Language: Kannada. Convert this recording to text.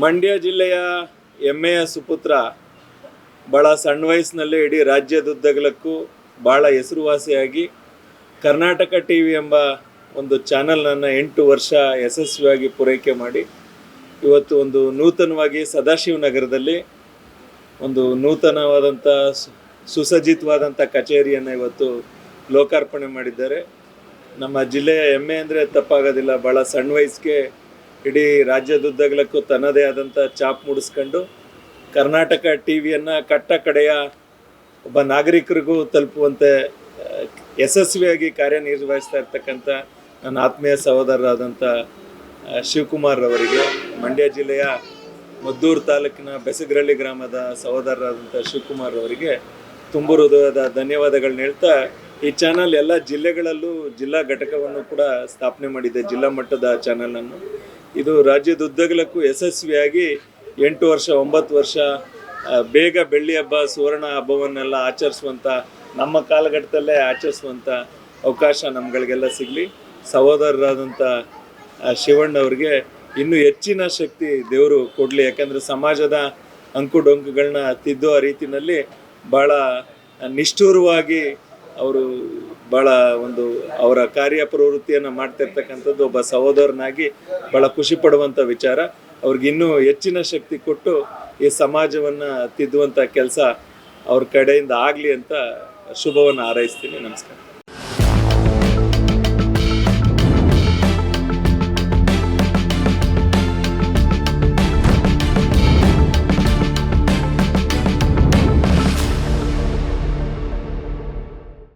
ಮಂಡ್ಯ ಜಿಲ್ಲೆಯ ಹೆಮ್ಮೆಯ ಸುಪುತ್ರ ಭಾಳ ಸಣ್ಣ ವಯಸ್ಸಿನಲ್ಲೇ ಇಡೀ ರಾಜ್ಯದುದ್ದಗಲಕ್ಕೂ ಭಾಳ ಹೆಸರುವಾಸಿಯಾಗಿ ಕರ್ನಾಟಕ ಟಿ ವಿ ಎಂಬ ಒಂದು ಚಾನಲ್ನನ್ನು ಎಂಟು ವರ್ಷ ಯಶಸ್ವಿಯಾಗಿ ಪೂರೈಕೆ ಮಾಡಿ ಇವತ್ತು ಒಂದು ನೂತನವಾಗಿ ಸದಾಶಿವನಗರದಲ್ಲಿ ಒಂದು ನೂತನವಾದಂಥ ಸುಸಜ್ಜಿತವಾದಂಥ ಕಚೇರಿಯನ್ನು ಇವತ್ತು ಲೋಕಾರ್ಪಣೆ ಮಾಡಿದ್ದಾರೆ. ನಮ್ಮ ಜಿಲ್ಲೆಯ ಹೆಮ್ಮೆ ಅಂದರೆ ತಪ್ಪಾಗೋದಿಲ್ಲ. ಭಾಳ ಸಣ್ಣ ವಯಸ್ಸಿಗೆ ಇಡೀ ರಾಜ್ಯದುದ್ದಗಲಕ್ಕೂ ತನ್ನದೇ ಆದಂಥ ಚಾಪ್ ಮೂಡಿಸ್ಕೊಂಡು ಕರ್ನಾಟಕ ಟಿ ವಿಯನ್ನು ಕಟ್ಟ ಕಡೆಯ ಒಬ್ಬ ನಾಗರಿಕರಿಗೂ ತಲುಪುವಂತೆ ಯಶಸ್ವಿಯಾಗಿ ಕಾರ್ಯನಿರ್ವಹಿಸ್ತಾ ಇರ್ತಕ್ಕಂಥ ನನ್ನ ಆತ್ಮೀಯ ಸಹೋದರರಾದಂಥ ಶಿವಕುಮಾರ್ ಅವರಿಗೆ ಮಂಡ್ಯ ಜಿಲ್ಲೆಯ ಮದ್ದೂರು ತಾಲೂಕಿನ ಬೆಸಗ್ರಳ್ಳಿ ಗ್ರಾಮದ ಸಹೋದರರಾದಂಥ ಶಿವಕುಮಾರ್ ಅವರಿಗೆ ತುಂಬು ಹೃದಯದ ಧನ್ಯವಾದಗಳನ್ನ ಹೇಳ್ತಾ, ಈ ಚಾನಲ್ ಎಲ್ಲ ಜಿಲ್ಲೆಗಳಲ್ಲೂ ಜಿಲ್ಲಾ ಘಟಕವನ್ನು ಕೂಡ ಸ್ಥಾಪನೆ ಮಾಡಿದೆ, ಜಿಲ್ಲಾ ಮಟ್ಟದ ಚಾನಲನ್ನು. ಇದು ರಾಜ್ಯದುದ್ದಗಲಕ್ಕೂ ಯಶಸ್ವಿಯಾಗಿ ಎಂಟು ವರ್ಷ, ಒಂಬತ್ತು ವರ್ಷ ಬೇಗ ಬೆಳ್ಳಿ ಹಬ್ಬ, ಸುವರ್ಣ ಹಬ್ಬವನ್ನೆಲ್ಲ ಆಚರಿಸುವಂಥ ನಮ್ಮ ಕಾಲಘಟ್ಟದಲ್ಲೇ ಆಚರಿಸುವಂಥ ಅವಕಾಶ ನಮ್ಗಳಿಗೆಲ್ಲ ಸಿಗಲಿ. ಸಹೋದರರಾದಂಥ ಶಿವಣ್ಣವ್ರಿಗೆ ಇನ್ನೂ ಹೆಚ್ಚಿನ ಶಕ್ತಿ ದೇವರು ಕೊಡಲಿ. ಯಾಕಂದರೆ ಸಮಾಜದ ಅಂಕು ಡೊಂಕುಗಳನ್ನ ತಿದ್ದುವ ರೀತಿಯಲ್ಲಿ ಭಾಳ ನಿಷ್ಠುರವಾಗಿ ಅವರು ಭಾಳ ಒಂದು ಅವರ ಕಾರ್ಯ ಪ್ರವೃತ್ತಿಯನ್ನು ಮಾಡ್ತಿರ್ತಕ್ಕಂಥದ್ದು ಒಬ್ಬ ಸಹೋದರನಾಗಿ ಭಾಳ ಖುಷಿ ಪಡುವಂಥ ವಿಚಾರ. ಅವ್ರಿಗೆ ಇನ್ನೂ ಹೆಚ್ಚಿನ ಶಕ್ತಿ ಕೊಟ್ಟು ಈ ಸಮಾಜವನ್ನು ತಿದ್ದುವಂಥ ಕೆಲಸ ಅವ್ರ ಕಡೆಯಿಂದ ಆಗಲಿ ಅಂತ ಶುಭವನ್ನು ಹಾರೈಸ್ತೀನಿ. ನಮಸ್ಕಾರ.